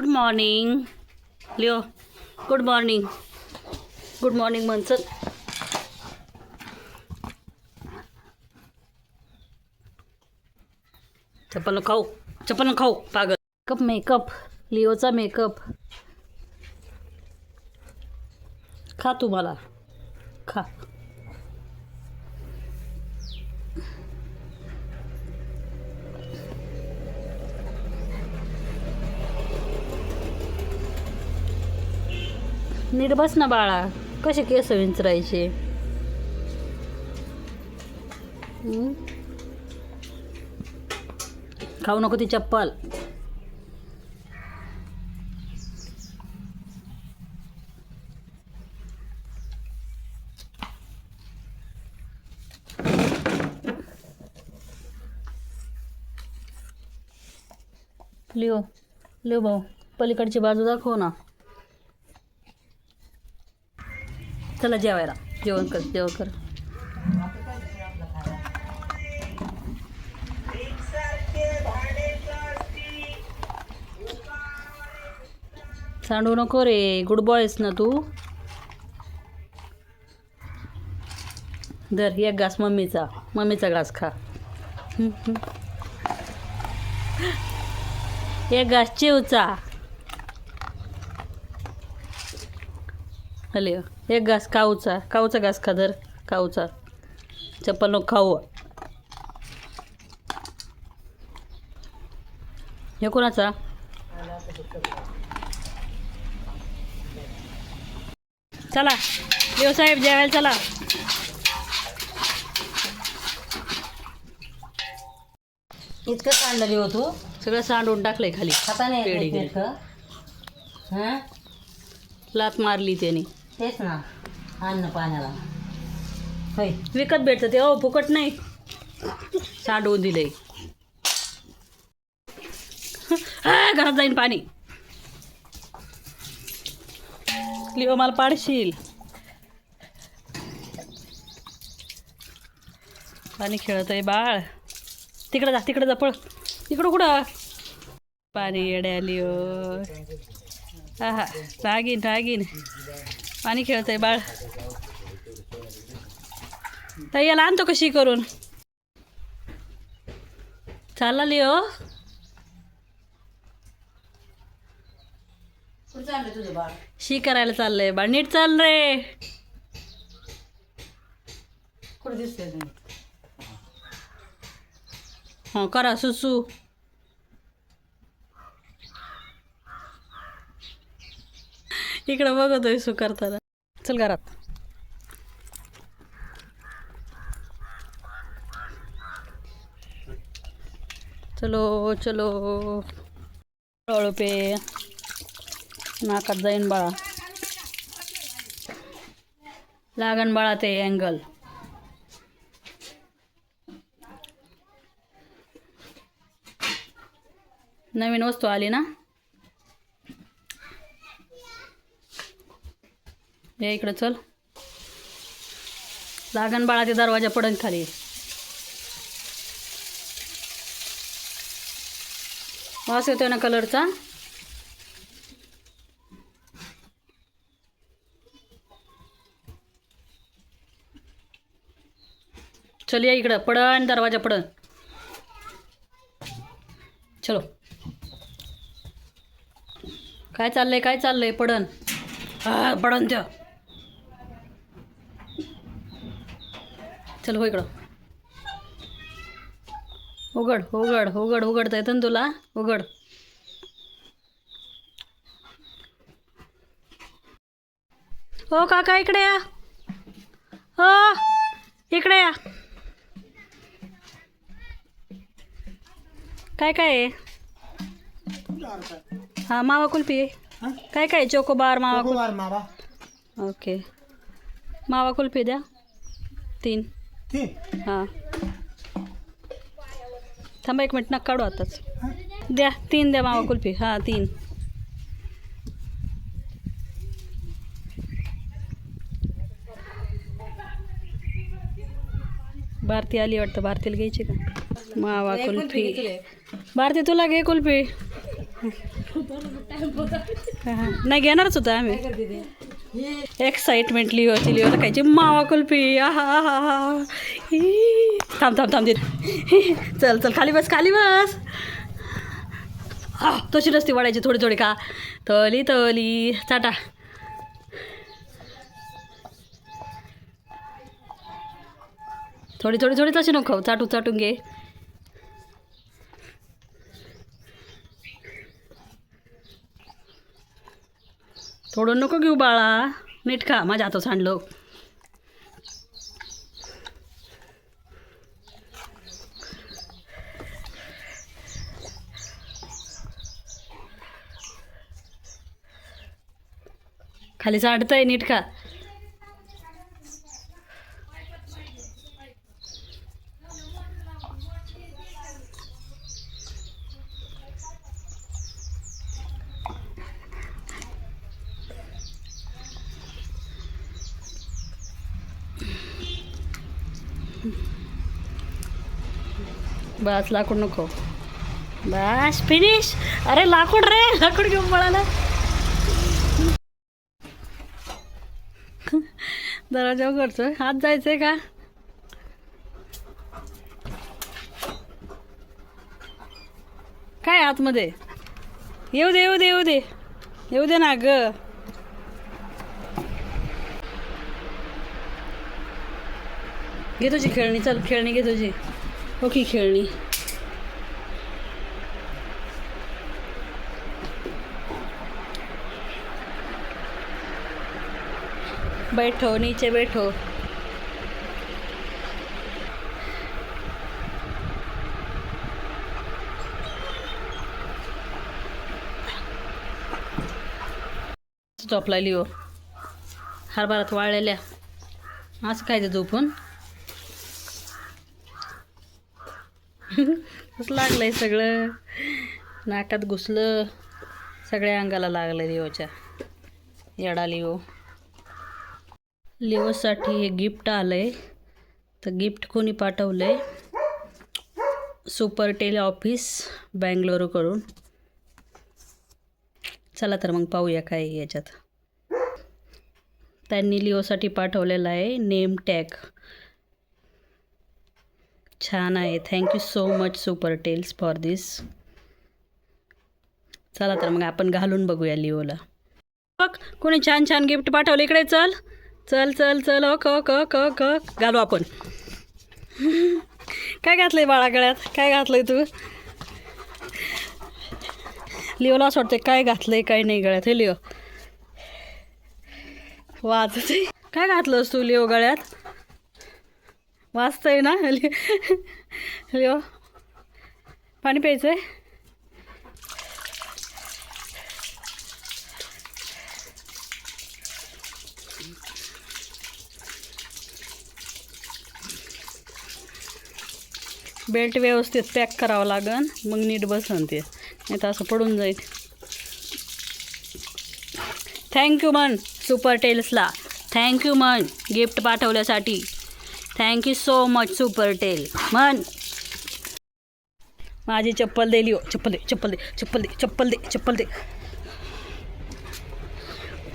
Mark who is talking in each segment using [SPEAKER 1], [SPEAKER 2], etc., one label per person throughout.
[SPEAKER 1] Good morning Leo good morning good morning म्हण चप्पल खाऊ चप्पल खाऊ पागल. मेकअप मेकअप लिओचा मेकअप खा तू मला खा. नीट बस ना बाळा. कसे केस विंचरायचे? खाऊ नको ती चप्पल. लिओ लिओ भाऊ पलीकडची बाजू दाखव ना. चला जेवायला. जेवण कर जेवण कर. सांडू नको रे गुड बॉयस ना तू. दर एक घास मम्मीचा. मम्मीचा घास खा. एक घास चिवचा. हले. एक घास काऊचा. काऊचा घास खा धर. काऊचा. चप्पल नको खाऊ. हे कोणाचा? चला. देवसाहेब जेवायला चला.
[SPEAKER 2] इतकं काढलं हो तू.
[SPEAKER 1] सगळं सांडून टाकलंय खाली.
[SPEAKER 2] खाता नाही
[SPEAKER 1] पेढी
[SPEAKER 2] हां?
[SPEAKER 1] लात मारली त्याने.
[SPEAKER 2] तेच ना. अन्न पाण्याला. होय.
[SPEAKER 1] विकत भेटतं ते. अहो फुकट नाही. सांडवून दिलंय. घरात जाईन पाणी. लिओ मला पाडशील. पाणी खेळत आहे बाळ. तिकडं जा तिकडं जा पळ. इकडं कुठं? पाणी येड्या लिओ. हा हा. रागीन रागीन. पाणी खेळत आहे बाळ. ताई याला आणतो कशी करून? चालला
[SPEAKER 2] बाळ?
[SPEAKER 1] शी करायला चाललंय. बाळ नीट चाल रे.
[SPEAKER 2] तुम्ही
[SPEAKER 1] हो करा सुसू इकडं बघतोय सु करताना. चल घरात. चलो चलो. पे. नाकात जाईन बाळा. लागण बाळा ते अँगल नवीन वस्तू आली ना? या इकडं चल. लागण बाळा ते दरवाजा पडन खाली. वास येतोय ना कलरचा? चल या इकडं. पडन दरवाजा पडन. चलो. काय चाललंय काय चाललंय? पडन. हा पडन त्या. चल हो इकडं. उघड उघड उघड उघडता येतं ना तुला. उघड. हो काका इकडे या. हो इकडे या. काय काय आहे? हा मावा कुल्फी आहे. काय काय चोकोबार मावा कुल्फी. ओके. मावा कुल्फी द्या. तीन.
[SPEAKER 3] तीन
[SPEAKER 1] हां. थांबा एक मिनिट नका काढू आताच. द्या तीन द्या मावा कुल्फी. हां तीन. भारती आली वाटतं. भारतीला घ्यायची का? मावा कुल्फी भारती तुला घे कुल्फी. हा, नाही घेणारच होतं आम्ही. एक्साइटमेंट लिओ होती लिओला खायची मावा कुल्फी. आहा आहा आहा. थांब थांब थांब चल चल खाली बस खाली बस. हा, तशी नसती वाढायची थोडी थोडी का? तली तली. चाटा थोडी थोडी थोडी तशी नको. चाटू चाटून घे. थोडं नको घेऊ बाळा. नीट खा माझ्या हातात सांडलो. खाली चाडतंय नीट खा. बस लाकूड नको. बस फिनिश अरे लाकूड रे लाकूड घेऊन पळाला. दरवाजा उघडतोय. आत जायचंय का? काय आतमध्ये? येऊ दे येऊ दे येऊ दे. येऊ दे ना ग. घे तुझी खेळणी चल खेळणी घे तुझी. हो की खेळणी. बैठो नीचे बैठो. झोपला लिओ. हरभरात वाळलेल्या. असं काय ते झोपून? कसं लागलंय सगळं? नाकात घुसलं सगळ्या अंगाला लागलं लिओच्या. येडा लिओ. लिओसाठी हे गिफ्ट आलंय. तर गिफ्ट कोणी पाठवलंय? सुपर टेल ऑफिस बँगलोरकडून. चला तर मग पाहूया काय याच्यात. त्यांनी लिओसाठी पाठवलेला आहे नेम टॅग. छान आहे. Thank you so much super tails for this चला तर मग आपण घालून बघूया लिओला बघ कोणी छान छान गिफ्ट पाठवलं इकडे चल. चल चल चल हो क क क क घालू आपण. काय घातलंय बाळा गळ्यात? काय घातलंय तू? लिओला असं वाटतंय काय घातलंय काय नाही गळ्यात? हे लिओ वाजते काय घातलंस तू लिओ गळ्यात? वाचतंय ना? लि- लिओ हो. पाणी प्यायचं आहे बेल्ट व्यवस्थित पॅक करावं लागन मग नीट बसन ते. नाही तर असं पडून जाईल. Thank you man. सुपर टेल्सला thank you man. Gift पाठवल्यासाठी. Thank you so much super tail man माझी चप्पल दे लिओ चप्पल दे चप्पल दे चप्पल दे चप्पल दे चप्पल दे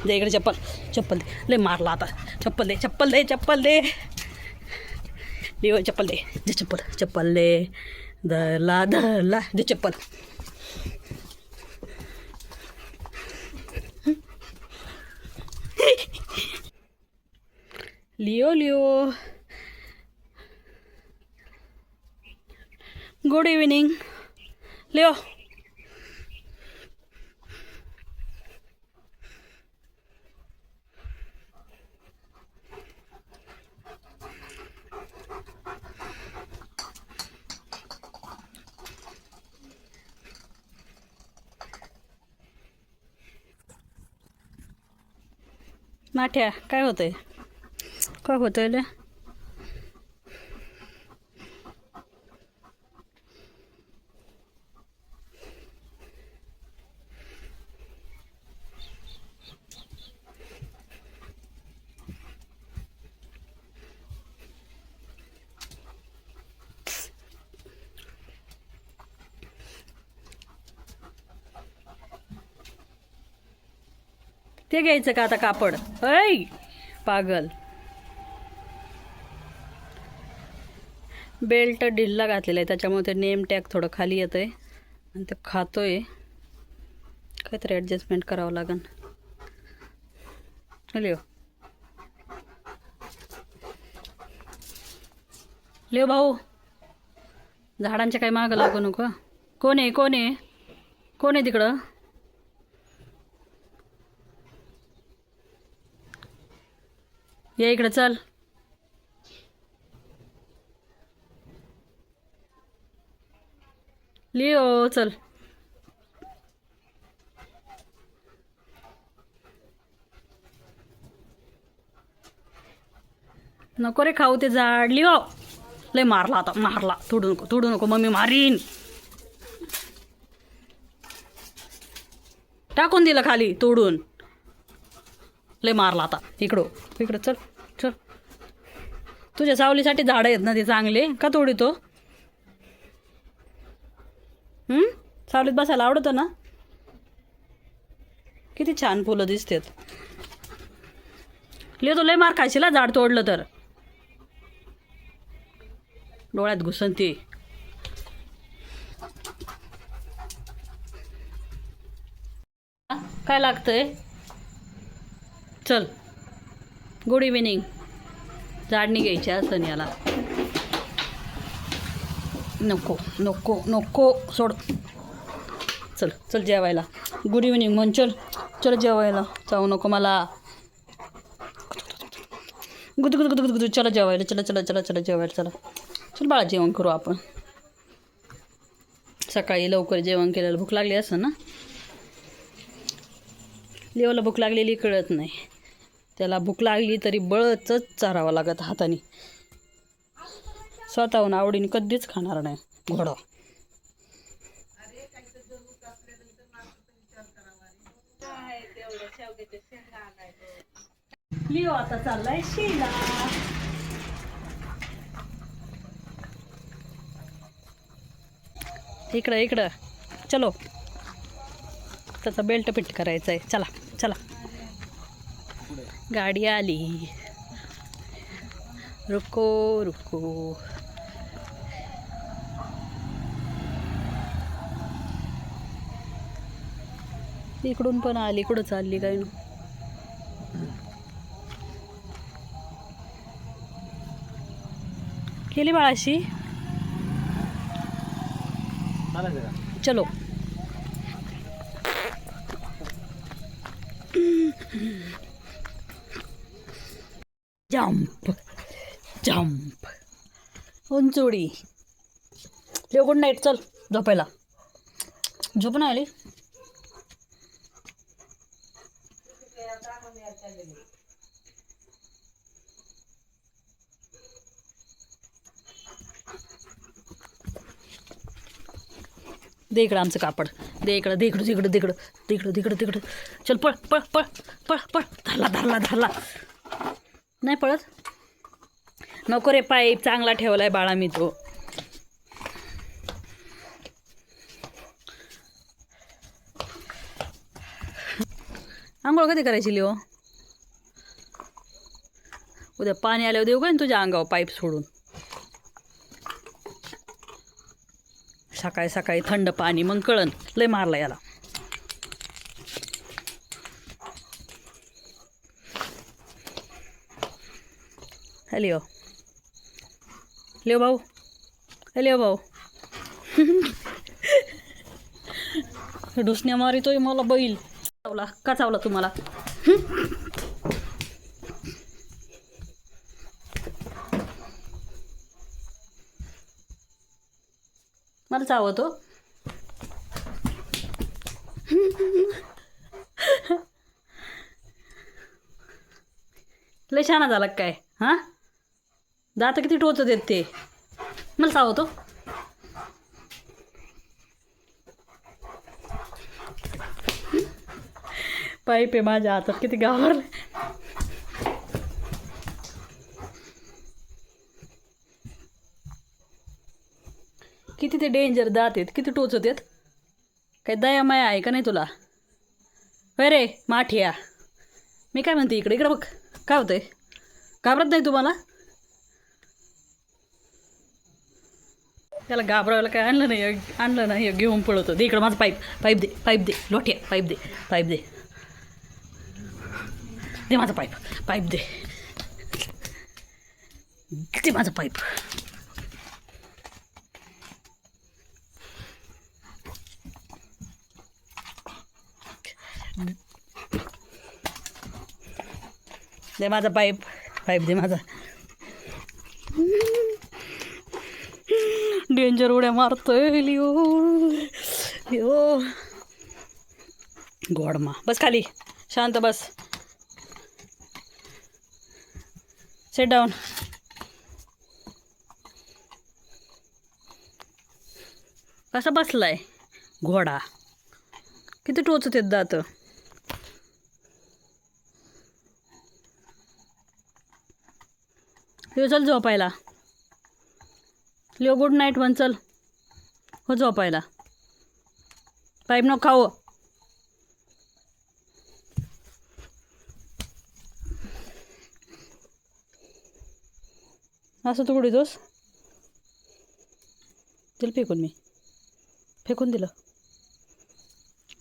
[SPEAKER 1] दे इकडे चप्पल चप्पल दे लय मारला आता चप्पल दे चप्पल दे चप्पल दे लिओ चप्पल दे दे चप्पल चप्पल दे धरला धरला दे चप्पल Leo Leo good evening Leo नाठ्या काय होतंय काय होतंय ते घ्यायचं का आता कापड? ऐ पागल. बेल्ट ढिल्ला घातलेला आहे त्याच्यामुळे ते नेम टॅग थोडं खाली येतं आहे आणि ते खातोय. काहीतरी ॲडजस्टमेंट करावं लागेल लिओ लिओ हो भाऊ. झाडांच्या काही मागं लागू नको. कोण आहे कोण आहे? कोण आहे तिकडं? ये इकडे चल. लिओ चल. नको रे खाऊ ते झाड लिओ. लय मारला आता मारला. तोडू नको तोडू नको मम्मी मारीन. टाकून दिलं खाली तोडून. लय मारला आता. इकडं हो. इकडं चल चल. तुझ्या सावलीसाठी झाडं आहेत ना ते चांगले. का तोडितो हो? सावलीत बसायला आवडतं ना? किती छान फुलं दिसतात. लिहितो लय मार खायशील ना झाड तोडलं तर. डोळ्यात घुसन ते काय लागतंय? चल. गुड इव्हिनिंग झाडणी घ्यायची असं याला. नको नको नको. सोड. चल चल जेवायला. गुड इव्हिनिंग म्हण चल. चल जेवायला. जाऊ नको मला. गुद गुद गुद गुद. गुद चला जेवायला चला चला चला चला जेवायला चला. चल बाळा जेवण करू आपण. सकाळी लवकर जेवण केलेलं भूक लागली असं ना? लेवाला भूक लागलेली कळत नाही. त्याला भूक लागली तरी बळचच चारावं लागत हाताने. स्वतःहून आवडीने कधीच खाणार नाही घोडा. लिओ आता चाललाय शिला. इकडं इकडं. चलो. त्याचा बेल्ट फिट करायचा आहे चला चला. गाडी आली. रुको रुको. इकडून पण आली इकडं चालली काय ना केली बाळाशी? चलो. जंप जंप उंचोडी. गुड नाईट चल झोपायला. झोप ना आली. दे इकडं आमचं कापड. दे इकडं दे इकडं तिकडं तिकडं तिकडं तिकडं तिकडं चल पळ पळ पळ पळ पळ. धरला धरला धरला. नाही पळत. नको रे पाईप चांगला ठेवलाय बाळा मी तो. आंघोळ कधी करायची लिओ? उद्या पाणी आल्यावर देऊ का ना तुझ्या अंगावर पाईप सोडून? सकाळी सकाळी थंड पाणी मग कळन लय मारला याला. हॅलो. लिओ भाऊ. लिओ भाऊ. डुसण्या मारितोय मला बैल. चावला का चावला तुम्हाला? मला चावतो. लय छान झाला काय हां? दात किती टोचत आहेत ते? मला सावतो पाईप आहे माझ्या हातात किती गावावर किती ते डेंजर दात आहेत किती टोचत आहेत? काही दयामाया आहे का नाही तुला? होय रे माठिया. मी काय म्हणते इकडे इकडे बघ. काय होतंय? घाबरत नाही तुम्हाला त्याला घाबरायला काय आणलं नाही आणलं नाही घेऊन पळवतो दे इकडं माझं पाईप पाईप दे पाईप दे लोट्या पाईप दे पाईप दे. दे माझं पाईप पाईप दे. दे माझं पाईप. दे माझा पाईप पाईप दे माझा. डेंजर उड्या मारतोय लिओ. लिओ. गोडमा बस खाली. शांत बस. सेट डाऊन कसा बसलाय? घोडा. किती टोचत येत दात. चल झोपायला. लिओ गुड नाईट म्हण चल हो झोपायला. पाईप नको खाऊ. असं तू कुठे दोस दिलं फेकून मी. फेकून दिलं.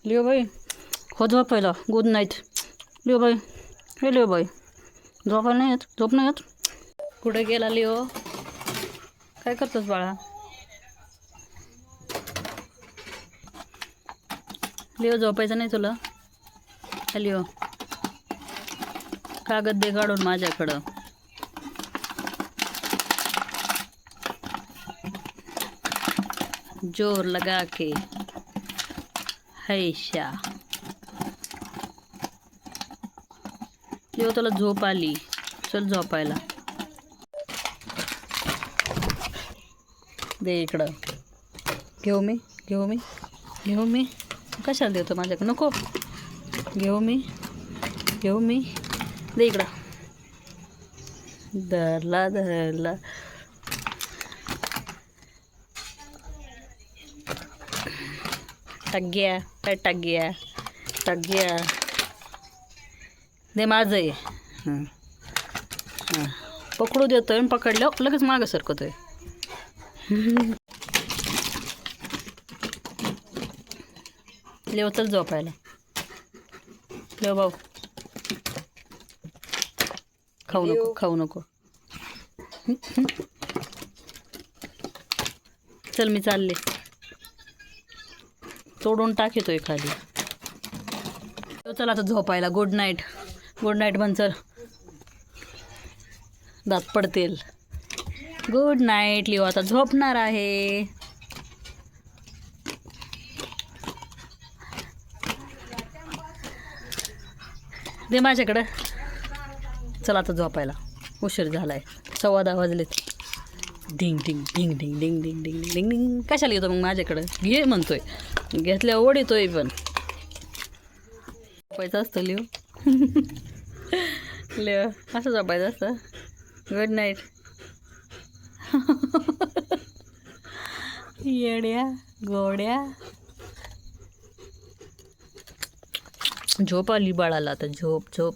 [SPEAKER 1] लिओ बाई. हो झोपायला. Good night. लिओ बाई. हे लिओ बाई. झोपायला नाही येत? झोप नाही येत? कुठे गेला लिओ? काय करतोस बाळा? लिओ झोपायचं नाही तुला? हा, लिओ. कागद दे काढून माझ्याकडं. जोर लगा के. हैशा. लिओ तुला झोप आली. चल झोपायला. दे इकडं. घेऊ मी घेऊ मी घेऊ मी. कशाला देतो माझ्याकडं? नको. घेऊ मी घेऊ मी. दे इकडं. धरला धरला. टग्ग्या काय टग्ग्या टग्ग्या. दे माझं आहे हं. पकडू देतोय आणि पकडल्यावर लगेच मागं सरकतोय. लेव चल झोपायला. लेव भाऊ. खाऊ नको खाऊ नको. चल मी चालले. तोडून टाकीतोय खाली. लेव चल आता झोपायला. गुड नाईट गुड नाईट म्हण चल दात पडतील. गुड नाईट लिओ आता झोपणार आहे. दे माझ्याकडं. चला आता झोपायला. उशीर झालाय. सव्वा दहा वाजलेत. ढिंग ढिंग ढिंग ढिंग ढिंग ढिंग ढिंग ढिंग ढिंग कशाला येतो मग माझ्याकडं? घे म्हणतोय. घेतल्या ओढितोय पण. झोपायचं असतं लिओ लिओ असं झोपायचं असतं? गुड नाईट येड्या गोड्या. झोप आली बाळाला आता झोप झोप.